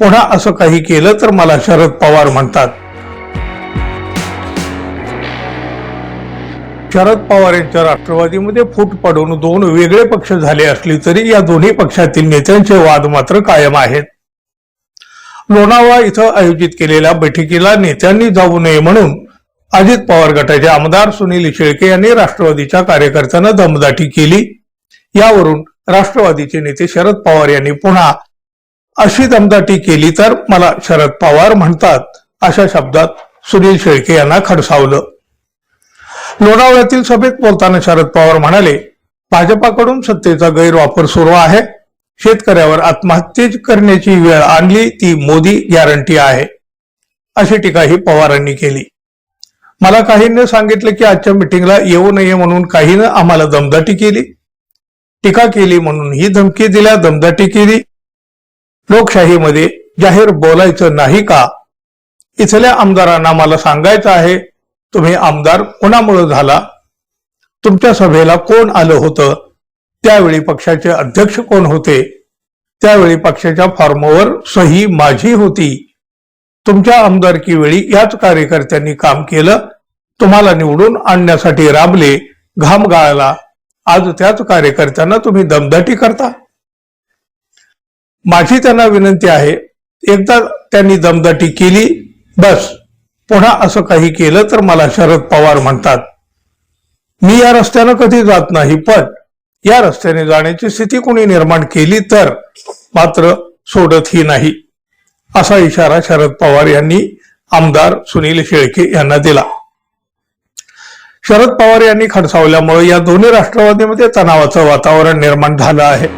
पुन्हा असं काही केलं तर मला शरद पवार म्हणतात. शरद पवार यांच्या राष्ट्रवादीमध्ये फूट पडून दोन वेगळे पक्ष झाले असले तरी या दोन्ही पक्षातील नेत्यांचे वाद मात्र कायम आहेत. लोणावळा इथं आयोजित केलेल्या बैठकीला नेत्यांनी जाऊ नये म्हणून अजित पवार गटाचे आमदार सुनील शेळके यांनी राष्ट्रवादीच्या कार्यकर्त्यांना दमदाटी केली. यावरून राष्ट्रवादीचे नेते शरद पवार यांनी पुन्हा अशी दमदाटी केली तर मला शरद पवार म्हणतात अशा शब्दात सुनील शेळके यांना खडसावलं. लोणावळ्यातील सभेत बोलताना शरद पवार म्हणाले भाजपाकडून सत्तेचा गैरवापर सुरू आहे. शेतकऱ्यावर आत्महत्या करण्याची वेळ आणली ती मोदी गॅरंटी आहे. अशी टीकाही पवारांनी केली. मला काहींनी सांगितलं की आजच्या मिटिंगला येऊ नये म्हणून काहीनं आम्हाला दमदाटी केली. टीका केली म्हणून ही धमकी दिल्या दमदाटी केली. लोकशाहीमध्ये जाहीर बोलायचं नाही का? इथल्या आमदारांना मला सांगायचं आहे तुम्ही आमदार कोणामुळे झाला? तुमच्या सभेला कोण आलं होतं? त्यावेळी पक्षाचे अध्यक्ष कोण होते? त्यावेळी पक्षाच्या फॉर्मवर सही माझी होती. तुमच्या आमदारकी वेळी याच कार्यकर्त्यांनी काम केलं. तुम्हाला निवडून आणण्यासाठी राबले घाम गाळला. आज त्याच कार्यकर्त्यांना तुम्ही दमदाटी करता. माझी त्यांना विनंती आहे एकदा त्यांनी दमदाटी केली बस. पुन्हा असं काही केलं तर मला शरद पवार म्हणतात. मी या रस्त्यानं कधी जात नाही पण या रस्त्याने जाण्याची स्थिती कोणी निर्माण केली तर मात्र सोडतही नाही असा इशारा शरद पवार यांनी आमदार सुनील शेळके यांना दिला. शरद पवार यांनी खडसावल्यामुळे या दोन्ही राष्ट्रवादीमध्ये तणावाचं वातावरण निर्माण झालं आहे.